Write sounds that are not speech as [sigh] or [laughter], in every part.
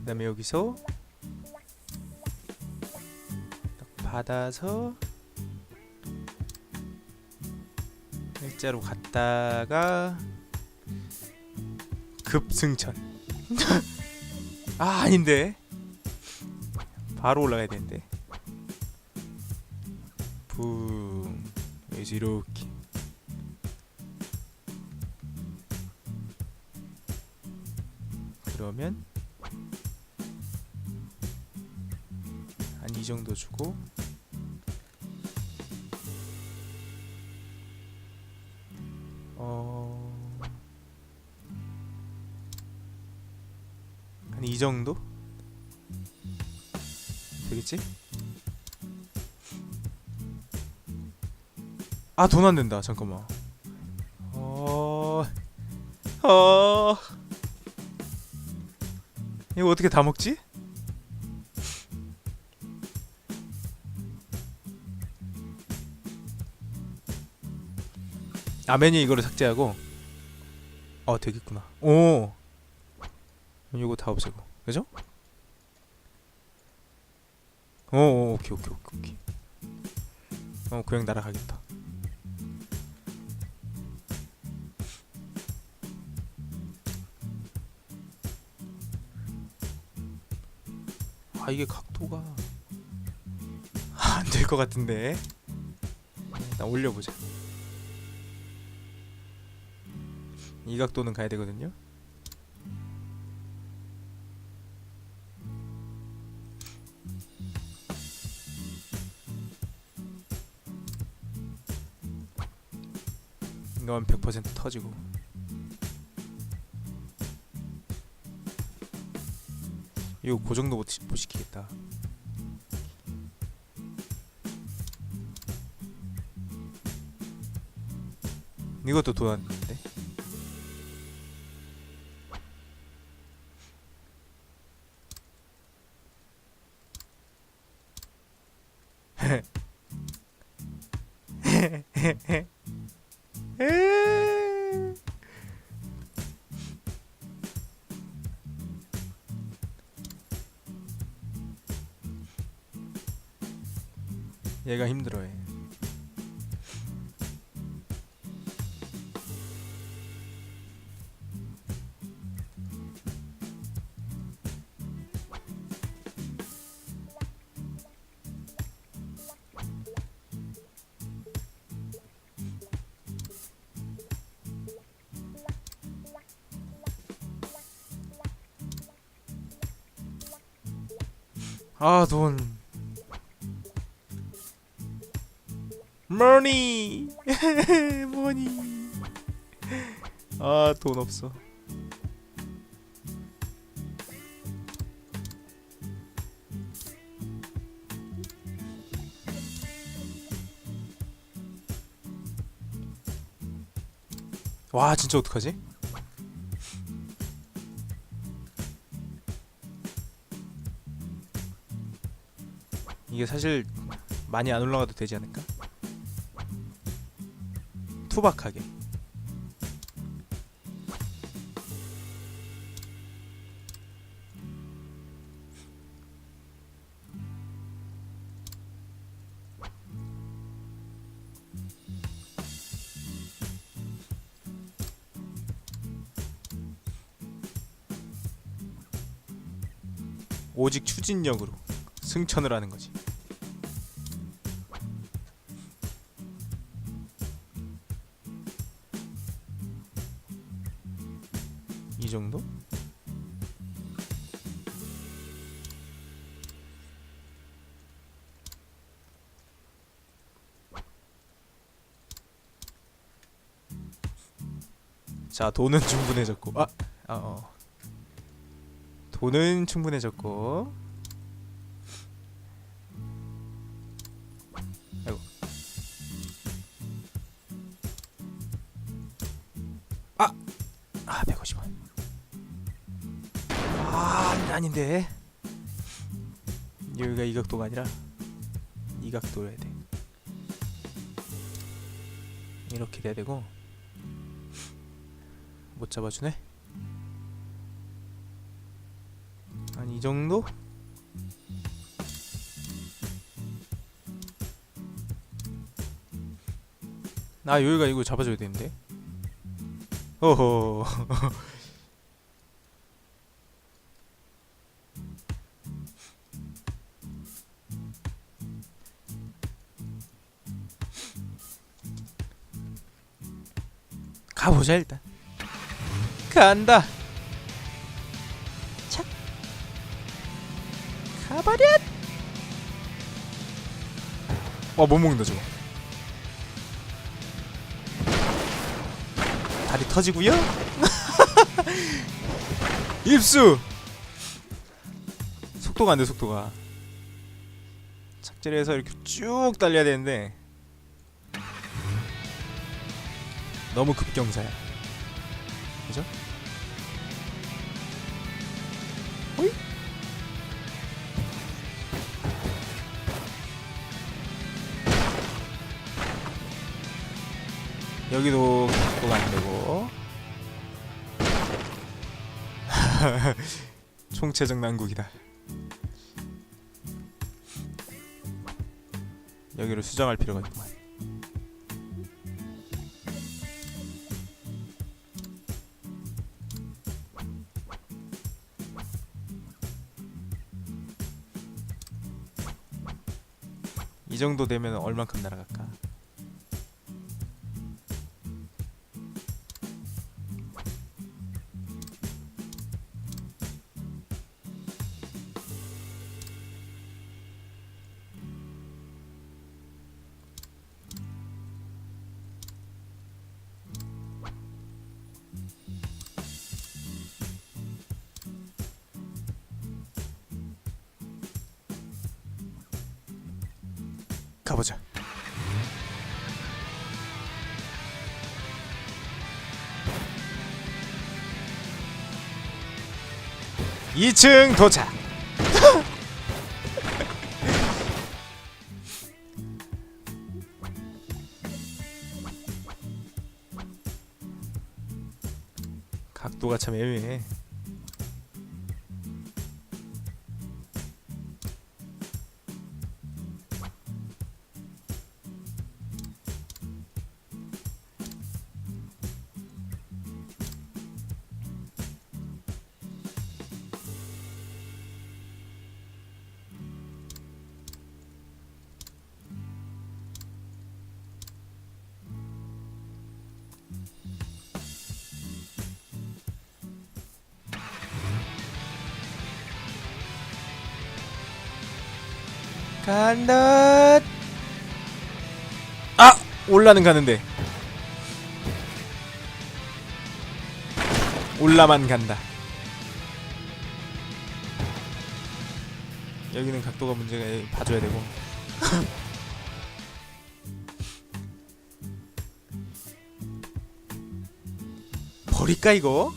그다음에 여기서 딱 받아서 일자로 갔다가 급승천. [laughs] 아 아닌데. 바로 올라가야 되는데. 붕 여기서 이렇게. 그러면 정도 주고 어... 한 이 정도? 되겠지? 아 돈 안 된다 잠깐만 어... 어... 이거 어떻게 다 먹지? 아 메뉴 이거를 삭제하고 어 되겠구나. 오. 이거 다 없애고. 그죠? 오, 오 오케이 오케이 오케이 오케이. 어 그냥 날아가겠다. 아 이게 각도가 안 될 것 같은데. 일단 올려보자 이 각도는 가야 되거든요. 이건 100% 터지고. 이거 고정도 못, 시- 못 시키겠다. 이것도 도안인데 얘가 힘들어해. 아 돈. 머니 [laughs] 머니 아 돈 없어 와 진짜 어떡하지? 이게 사실 많이 안 올라가도 되지 않을까? 투박하게 오직 추진력으로 승천을 하는 거지. 이 정도? 자 돈은 충분해졌고 아, 아 어. 돈은 충분해졌고 아 아닌데. 여기가 이 각도가 아니라 이 각도여야 돼. 이렇게 돼야 되고. 못 잡아주네. 한이이 정도? 아 여기가 이거 잡아줘야 되는데. 어허 [laughs] 가보자 일단. 간다. 착 가버려! 와못 먹는다 저거. 다리 터지고요? [laughs] 입수! 속도가 안돼 속도가. 착지를 해서 이렇게 쭉 달려야 되는데 너무 급경사야 그죠? 호이? 여기도 속도가 안 되고 [laughs] 총체적 난국이다 여기로 수정할 필요가 있구 정도 되면 얼만큼 날아갈까? 가보자. 이층 도착. 간다. 아 올라는 가는데 올라만 간다. 여기는 각도가 문제가 봐줘야 되고. [laughs] 버릴까 이거?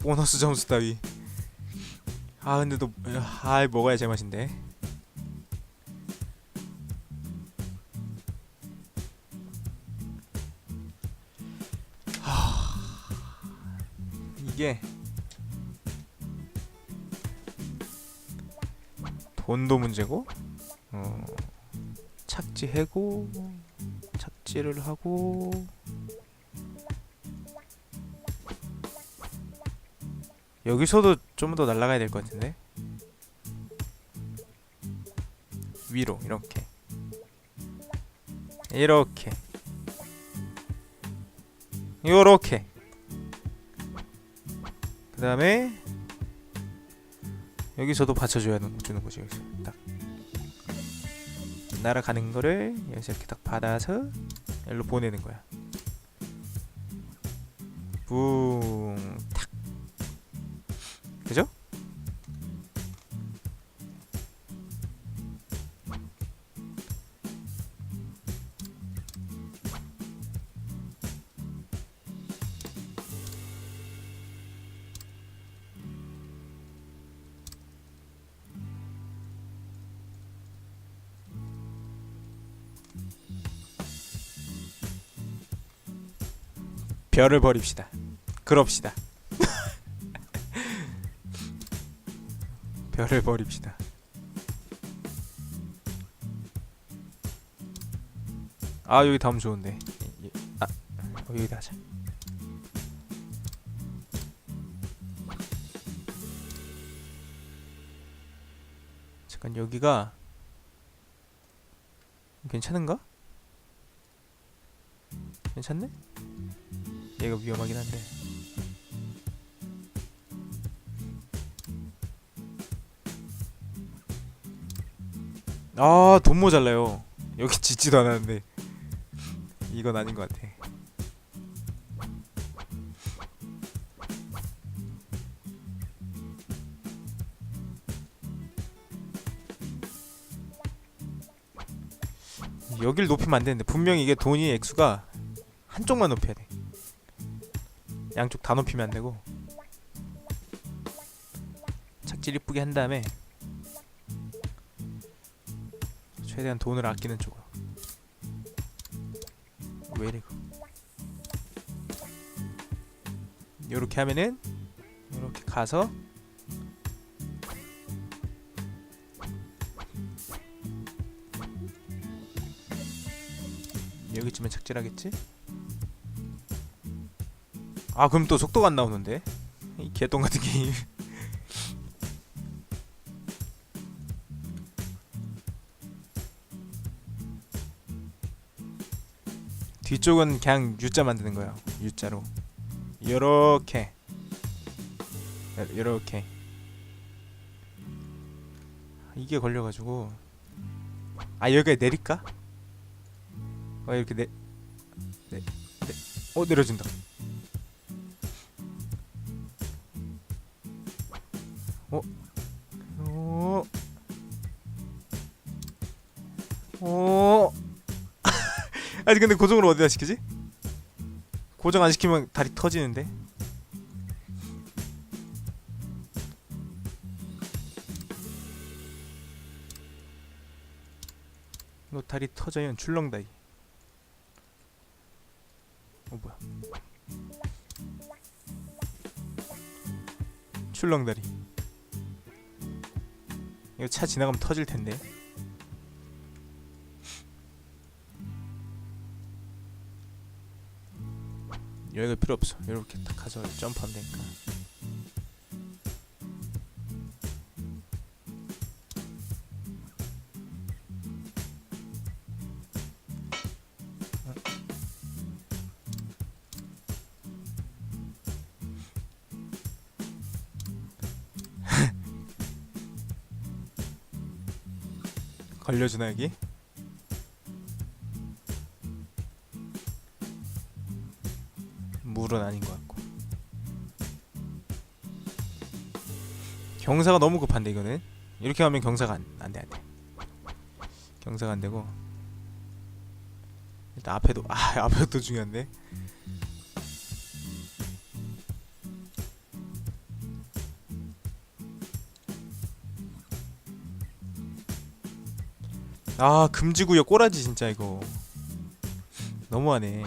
보너스 점수 따위. 아 근데 또 아, 먹어야 제맛인데. 하... 이게 돈도 문제고, 어, 착지 해고, 착지를 하고. 여기서도 좀 더 날아가야 될 것 같은데? 위로 이렇게. 이렇게. 요렇게. 그 다음에 여기서도 받쳐줘야 주는 거지 여기서. 딱. 날아가는 거를 여기서 이렇게 딱 받아서 여기로 보내는 거야. 붕 별을 버립시다. 그럽시다. [laughs] 별을 버립시다. 아 여기 다음 좋은데. 아 어, 여기다 하자. 잠깐 여기가 괜찮은가? 괜찮네? 얘가 위험하긴 한데. 아, 돈 모자라요. 여기 짓지도 않았는데. 이건 아닌 것 같아. 여길 높이면 안 되는데 분명히 이게 돈이 액수가 한쪽만 높여야 돼. 양쪽 다 높이면 안 되고 착질 이쁘게 한 다음에 최대한 돈을 아끼는 쪽으로 왜 이래 이거 요렇게 하면은 요렇게 가서 여기쯤에 착질하겠지? 아 그럼 또 속도가 안 나오는데? 이 개똥 같은 게임. [laughs] 뒤쪽은 그냥 U자 만드는 거야 U자로. 요렇게. 요- 요렇게. 이게 걸려가지고. 아 여기에 내릴까? 어 이렇게 내, 내, 내, 어 내려준다 어, 어, 어. [laughs] 아니 근데 고정을 어디다 시키지? 고정 안 시키면 다리 터지는데. 이거 다리 터져요 출렁다리. 어 뭐야? 출렁다리. 이거 차 지나가면 터질 텐데. 여기가 필요 없어. 이렇게 딱 가서 점프하면 되니까. 걸려주나 여기? 물은 아닌 것 같고 경사가 너무 급한데 이거는 이렇게 하면 경사가 안, 안 돼, 안 돼. 경사가 안 되고 일단 앞에도 아 [laughs] 앞에도 중요한데 아 금지구역 꼬라지 진짜 이거. 너무하네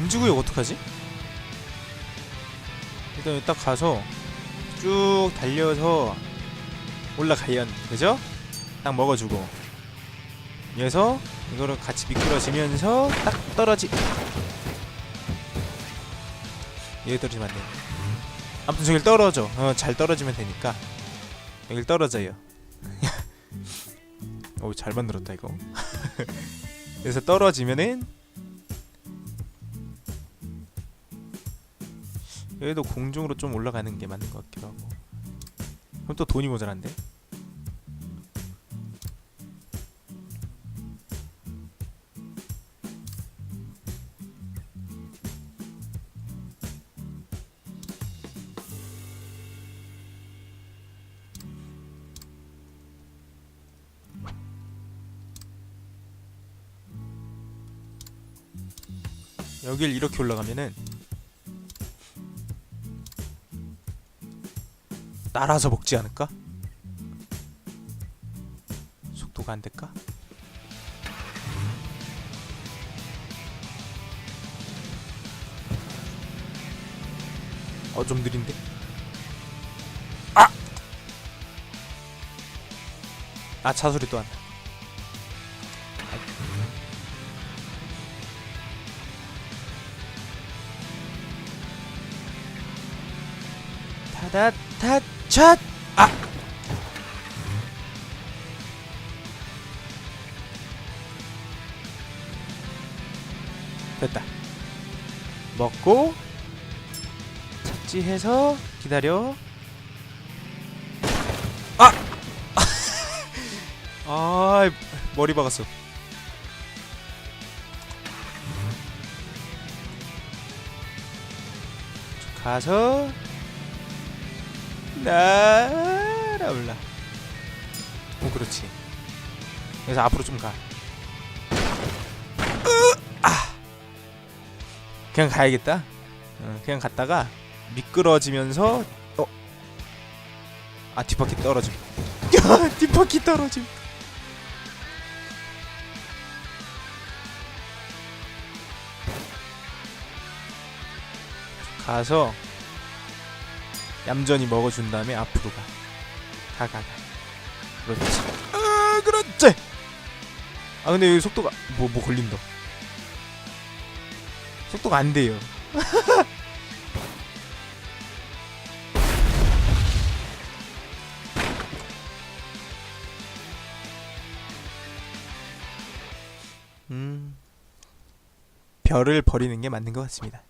금지구역 어떡하지? 일단 딱 가서 쭉 달려서 올라가연 그죠? 딱 먹어주고. 여기서 이거를 같이 미끄러지면서 딱 떨어지. 여기 떨어지면 안돼. 아무튼 저길 떨어져. 어, 잘 떨어지면 되니까. 여길 떨어져요. [laughs] 오잘 만들었다 이거. [laughs] 그래서 떨어지면은 여기도 공중으로 좀 올라가는 게 맞는 것 같기도 하고 그럼 또 돈이 모자란데. 여길 이렇게 올라가면은 날아서 먹지 않을까? 속도가 안 될까? 어 좀 느린데? 아! 아 차 소리 또 한다 타다 타 찻! 아! 됐다. 먹고 착지해서 기다려. 아! [laughs] 아, 머리 박았어. 가서 날아올라. 오, 그렇지. 그래서 앞으로 좀 가. 으, 아, 그냥 가야겠다. 어, 그냥 갔다가 미끄러지면서 어, 아 뒷바퀴 떨어짐. 야, [laughs] 뒷바퀴 떨어짐. 가서 얌전히 먹어준 다음에 앞으로 가. 가, 가, 가. 그렇지. 아, 그렇지. 아, 근데 여기 속도가 뭐, 뭐 걸린다. 속도가 안 돼요. [laughs] 음, 별을 버리는 게 맞는 것 같습니다.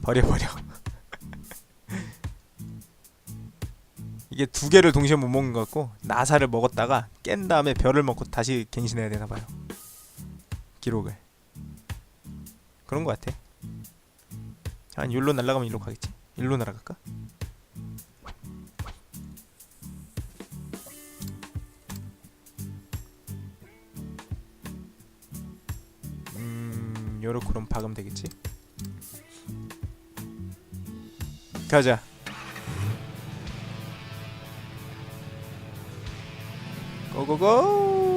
버려 버려. 이게 두 개를 동시에 못 먹는 것 같고 나사를 먹었다가 깬 다음에 별을 먹고 다시 갱신해야 되나 봐요. 기록을. 그런 것 같아. 한 율로 날아가면 일로 가겠지. 일로 날아갈까? 음, 요렇게 그럼 박으면 되겠지. 가자. 고고고.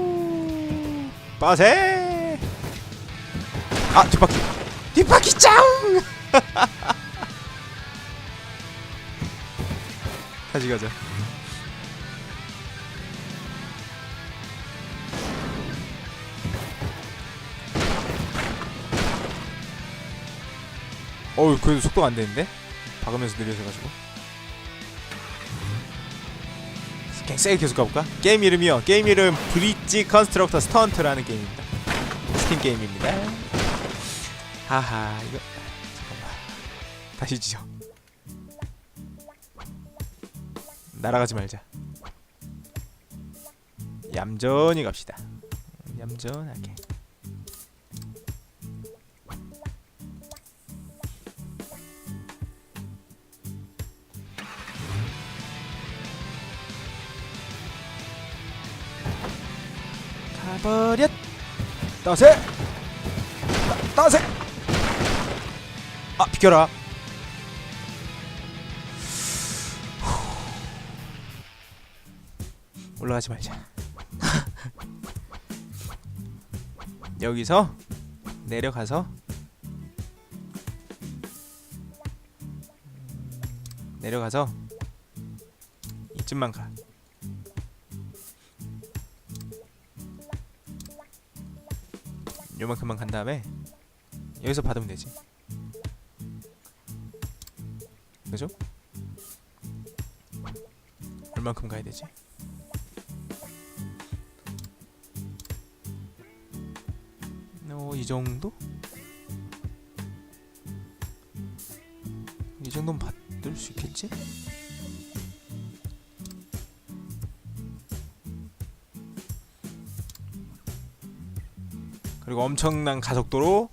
빠세. 아 뒷바퀴. 뒷바퀴 짱! [laughs] 다시 가자. 어우 그래도 속도가 안 되는데? 박으면서 느려져 가지고 세게 계속 가볼까? 게임 이름이요. 게임 이름 브릿지 컨스트럭터 스턴트라는 게임입니다. 스팀 게임입니다. 하하 이거 잠깐만 다시 지죠. 날아가지 말자. 얌전히 갑시다. 얌전하게. 버렸. 따세. 따, 따세. 아 비켜라. 후. 올라가지 말자. [laughs] 여기서 내려가서 음, 내려가서 이쯤만 가 요만큼만 간 다음에 여기서 받으면 되지 그죠? 얼만큼 가야 되지? 어, 이 정도? 이 정도면 받을 수 있겠지? 그리고 엄청난 가속도로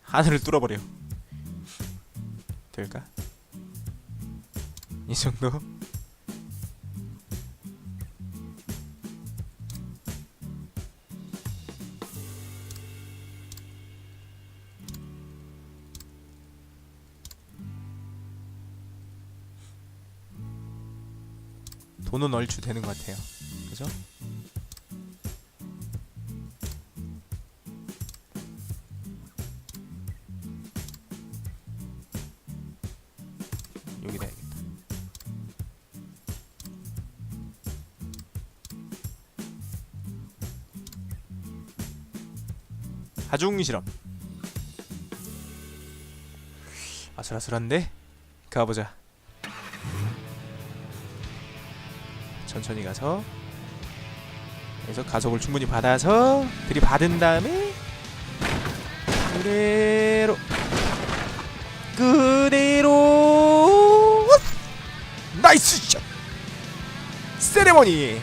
하늘을 뚫어버려. 될까? 이 정도? 돈은 얼추 되는 것 같아요. 그죠? 하중 실험. 아슬아슬한데 가보자. 천천히 가서 그래서 가속을 충분히 받아서 들이받은 다음에 그대로 그대로 나이스 샷 세레머니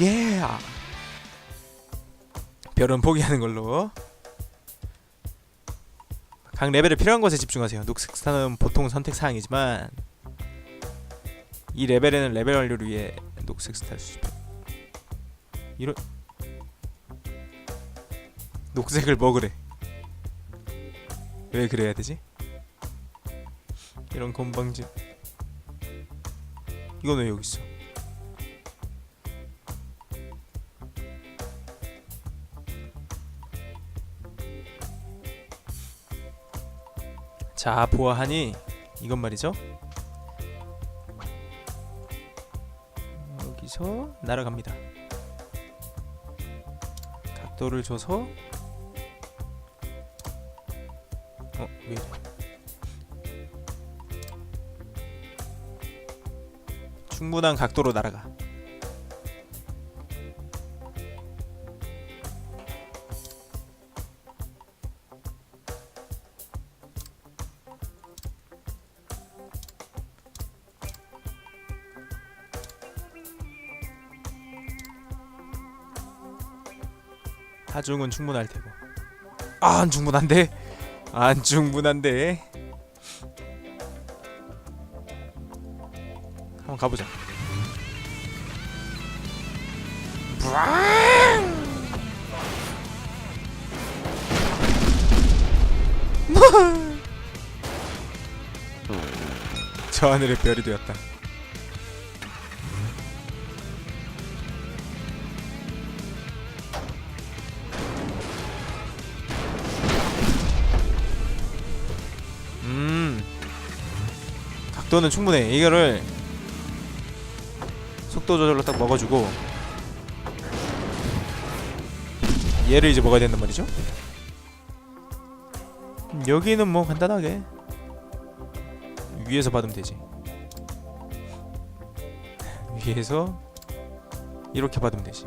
예 별은 포기하는 걸로. 각 레벨에 필요한 것에 집중하세요. 녹색 스타는 보통 선택 사항이지만 이 레벨에는 레벨 완료를 위해 녹색 스타를 수집해. 이런 녹색을 먹으래? 왜 그래야 되지? 이런 건방진. 이건 왜 여기 있어? 자 보아하니 이건 말이죠. 여기서 날아갑니다. 각도를 줘서 어? 왜 이래? 충분한 각도로 날아가 하중은 충분할 테고. 아, 안 충분한데? 안 충분한데? 한번 가보자. [laughs] 저 하늘의 별이 되었다 각도는 충분해. 이거를 속도 조절로 딱 먹어주고 얘를 이제 먹어야 된단 말이죠. 음, 여기는 뭐 간단하게 위에서 받으면 되지. [laughs] 위에서 이렇게 받으면 되지.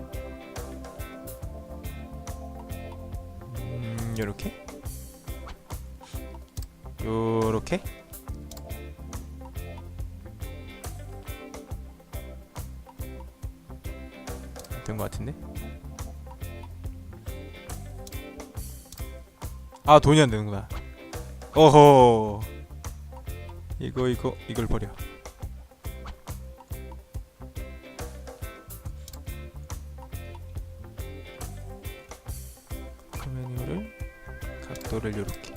음 요렇게? 요렇게 된 것 같은데? 아 돈이 안 되는구나. 어허. 이거 이거 이걸 버려. 그 메뉴를 각도를 요렇게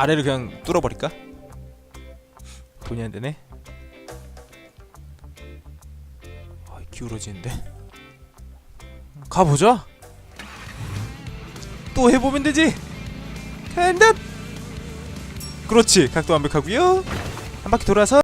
아래를 그냥 뚫어버릴까? 돈이 안 되네. 아, 기울어지는데. 가보자. 또 해보면 되지. 간다. 그렇지. 각도 완벽하고요. 한 바퀴 돌아서